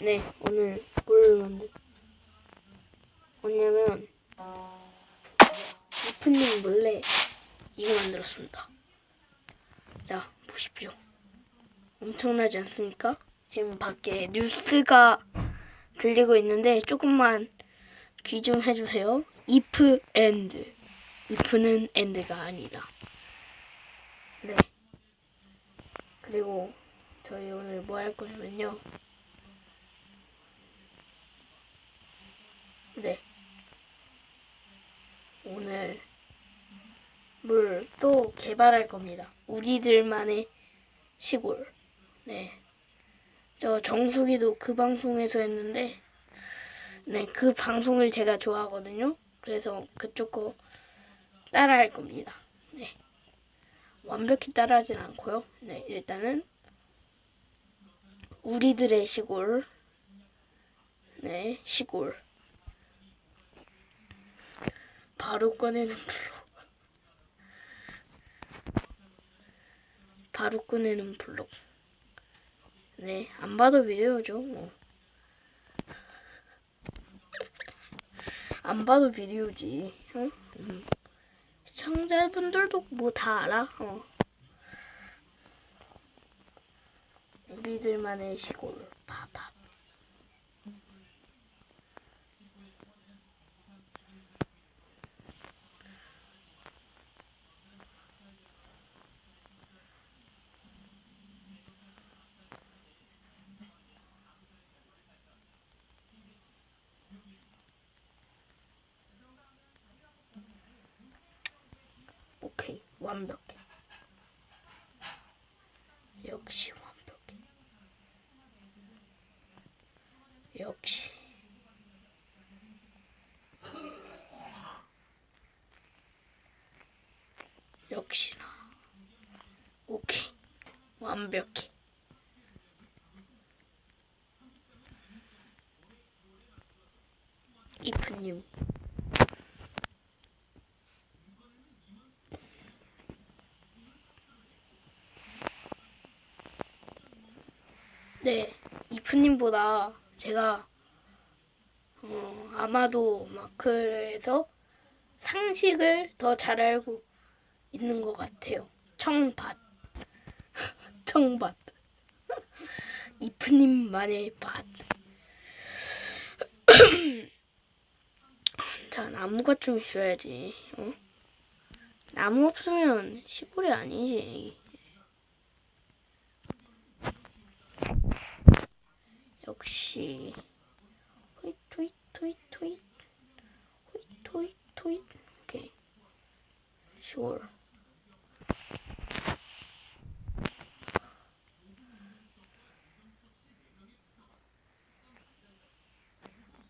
네, 오늘 뭘 만들 뭐냐면 이프님 몰래 이거 만들었습니다. 자, 보십시오. 엄청나지 않습니까? 지금 밖에 뉴스가 들리고 있는데 조금만 귀 좀 해주세요. if and if는 and가 아니다. 네. 그리고 저희 오늘 뭐 할 거냐면요. 네. 오늘 물 또 개발할 겁니다. 우리들만의 시골. 네. 저 정수기도 그 방송에서 했는데, 네, 그 방송을 제가 좋아하거든요. 그래서 그쪽 거 따라 할 겁니다. 네. 완벽히 따라 하진 않고요. 네, 일단은 우리들의 시골. 네, 시골. 바로 꺼내는 블록. 바로 꺼내는 블록. 네, 안 봐도 비디오죠, 뭐. 안 봐도 비디오지, 어? 음. 시청자분들도 뭐 다 알아, 어. 우리들만의 시골, 파파. 오케이, 완벽해. 역시 완벽해. 역시. 역시나. 오케이. 완벽해. 이프님. 네, 이프님보다 제가 어, 아마도 막 그래서 상식을 더 잘 알고 있는 것 같아요. 청밭, 청밭, 이프님만의 밭. 자, 나무가 좀 있어야지. 어? 나무 없으면 시골이 아니지. 역시. 호잇 호잇 호잇 호잇. 호잇 호잇 호잇. 오케이. 시골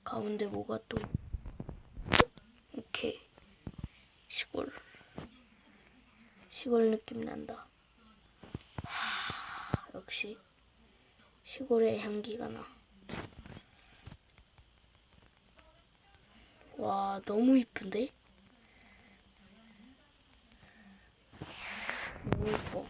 가운데 뭐가 또? 오케이. 시골. 시골 느낌 난다 하, 역시 시골의 향기가 나. 와, 너무 이쁜데? 너무 이뻐.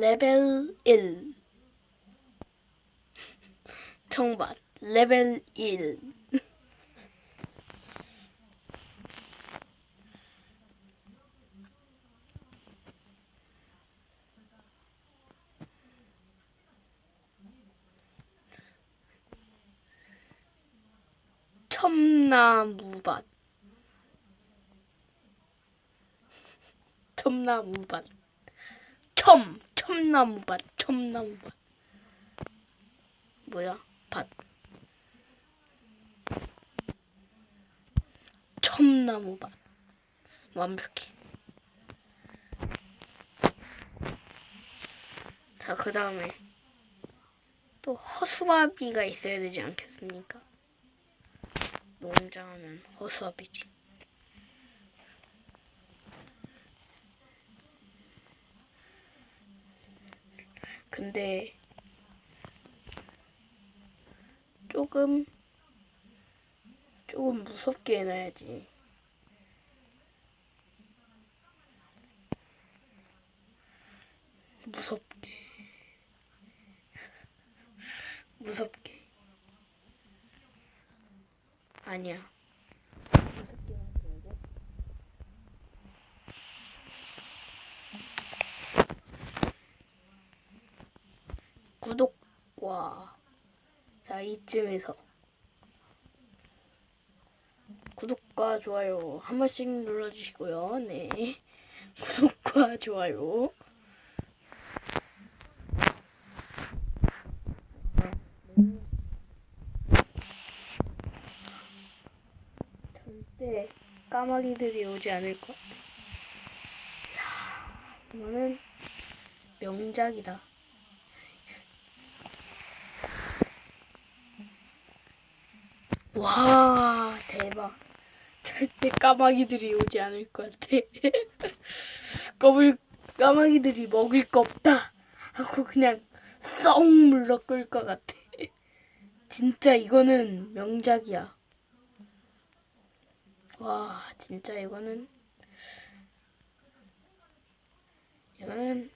레벨 1. 청밭 레벨 1. 첨나무밭 첨나무밭 첨 첨나무밭 첨나무밭 뭐야 밭 첨나무밭 완벽해. 자, 그 다음에 또 허수아비가 있어야 되지 않겠습니까? 농장하면 허수아비지. 근데 조금 조금 무섭게 해놔야지. 무섭게. 무섭게. 아니야. 무섭게 하지 말고. 구독과 자 이쯤에서 구독과 좋아요 한 번씩 눌러주시고요. 네. 구독과 좋아요. 절대 까마귀들이 오지 않을 것. 야, 이거는 명작이다. 와, 대박. 절대 까마귀들이 오지 않을 것 같아. 겁을 까마귀들이 먹을 거 없다 하고 그냥 썩 물러 끌것 같아. 진짜 이거는 명작이야. 와, 진짜 이거는 이거는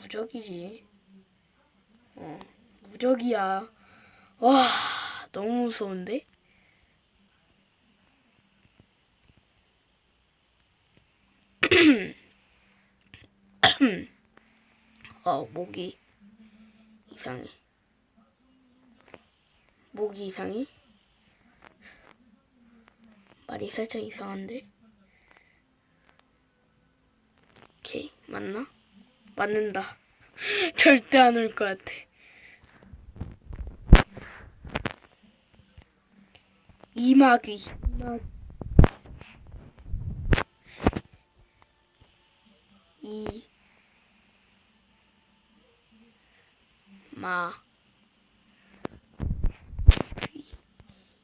무적이지. 어, 무적이야. 와, 너무 무서운데? 어, 목이 이상해. 목이 이상해? 말이 살짝 이상한데? 오케이, 맞나? 맞는다. 절대 안 올 것 같아. 이마귀. 이, 마, 귀,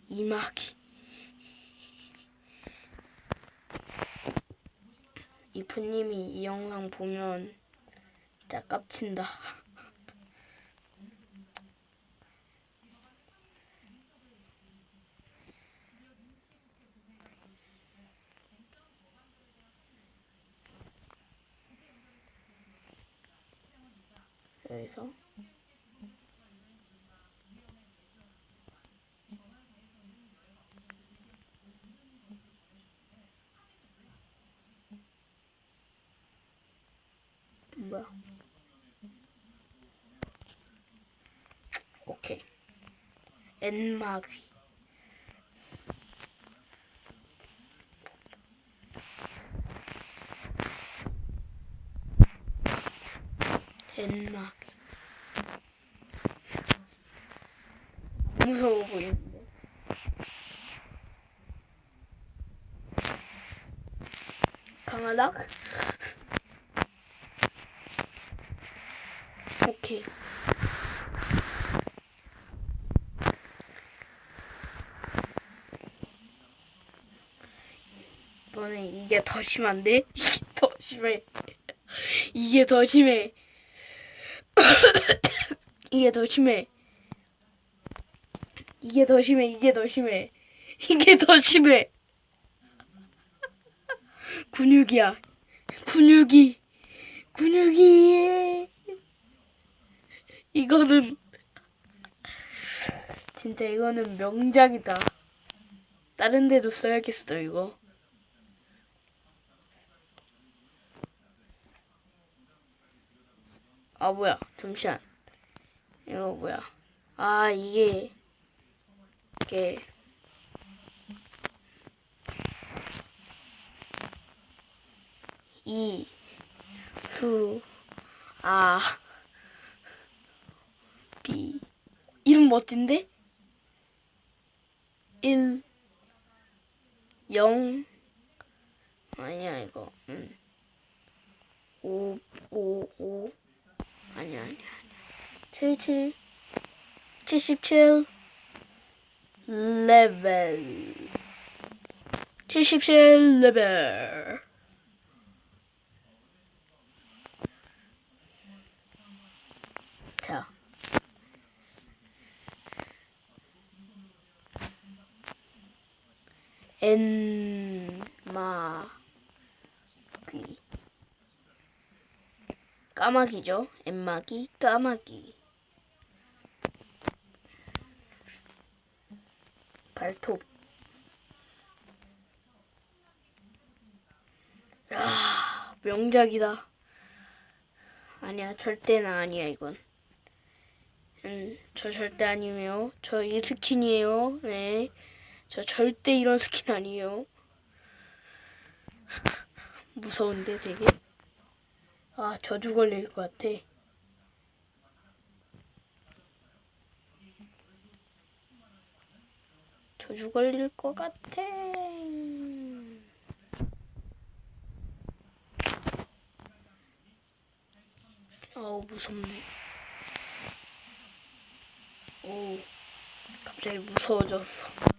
이마귀. 이프님이 이 영상 보면 진짜 깝친다. 여기서 뭐야? 오케이. 엔마귀. 엔마귀. 무서워 보이는데. 강하다? 오케이. 이번엔 이게 더 심한데? 이게 더 심해. 이게 더 심해. 이게 더 심해. 이게 더 심해. 이게 더 심해. 이게 더 심해. 근육이야. 근육이. 근육이. 이거는 진짜 이거는 명작이다. 다른 데도 써야겠어 이거. 아 뭐야 잠시만 이거 뭐야 아 이게 이게 이, 수, 아, 비. 이름 멋진데? 1, 0, 아니야 이거. 응. 5 5 5 아니야 아니야 아니야. 77 77 레벨 77 레벨 자 엔마귀. 까마귀죠. 엔마귀 까마귀. 발톱. 야 명작이다. 아니야 절대나 아니야 이건. 음, 저 절대 아니에요. 저 이 스킨이에요. 네 저 절대 이런 스킨 아니에요 무서운데 되게 아 저주 걸릴 것 같아 저주 걸릴 것 같아. 어우 무섭네. 오 갑자기 무서워졌어.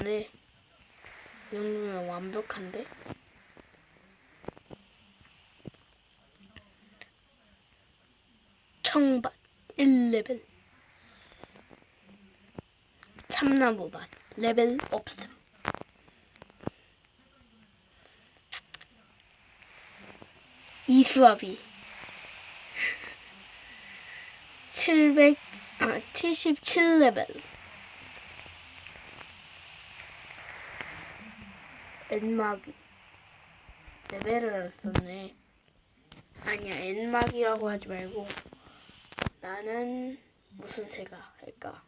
근데 이 정도면 완벽한데? 청밭 1레벨. 참나무밭 레벨 없음. 이수아비. 700 아, 77레벨 엔마기 레벨을 안 썼네 아니야 엔마기라고 하지 말고 나는 무슨 새가 할까?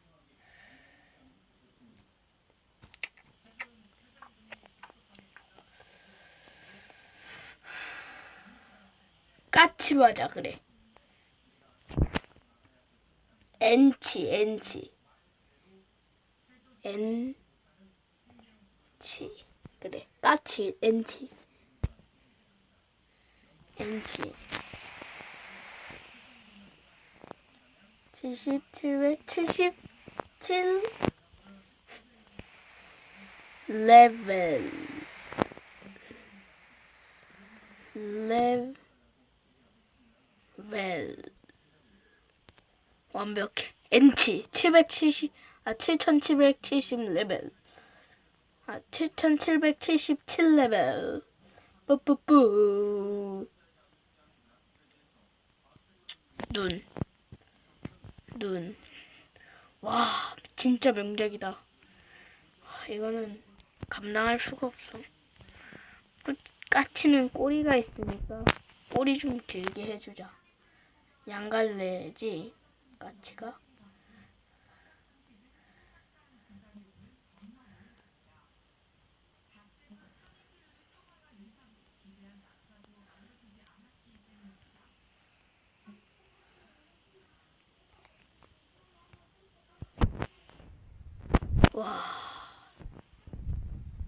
까치로 하자 그래. 엔치 엔치 그래 까치 엔치. 엔치. 70, 777 레벨. 레벨. 완벽해. 엔치. 770 아 7770 레벨 아 7777 레벨 뿌뿌뿌 눈 눈. 와, 진짜 명작이다. 와, 이거는 감당할 수가 없어. 그 까치는 꼬리가 있으니까 꼬리 좀 길게 해주자. 양갈래지 까치가. 와.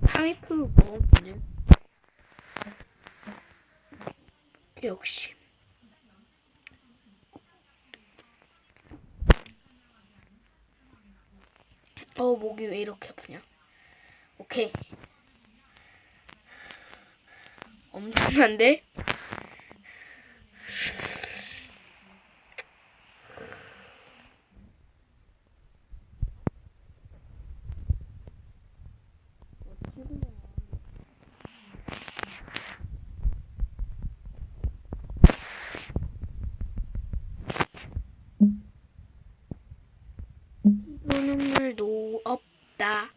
파미풀 먹었는데. 역시. 어, 목이 왜 이렇게 아프냐. 오케이. 엄청난데? 눈물도 없다.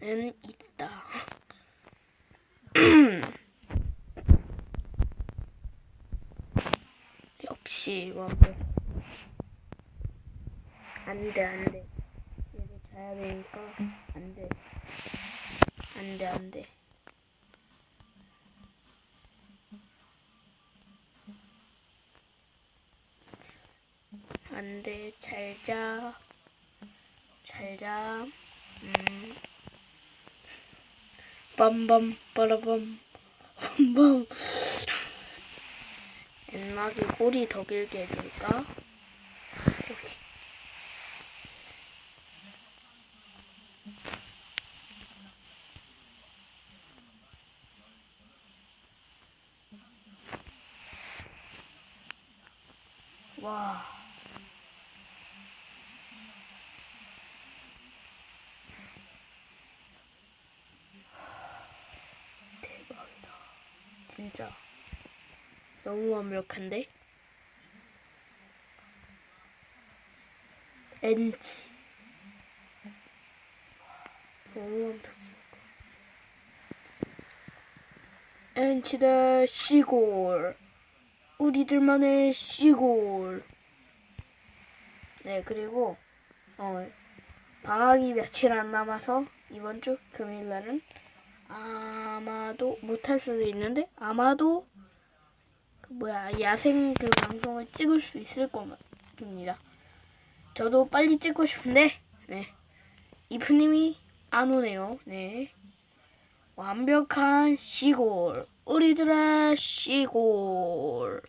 는 있다. 역시 완벽. 안돼 안돼. 얘를 자야 되니까 안돼. 안돼 안돼. 안돼 잘자. 잘자. 음. 빰빰 빠라밤 빰빰. 엔막이 꼬리 더 길게 해줄까? 와. 대박이다. 진짜. 너무 완벽한데? 엔치. 너무 완벽해. 엔치 대 시골. 우리들만의 시골. 네, 그리고, 어, 방학이 며칠 안 남아서 이번 주 금요일 날은 아마도 못할 수도 있는데, 아마도, 그 뭐야, 야생 그 방송을 찍을 수 있을 겁니다. 저도 빨리 찍고 싶은데, 네. 이프님이 안 오네요. 네. 완벽한 시골. 우리들의 시골.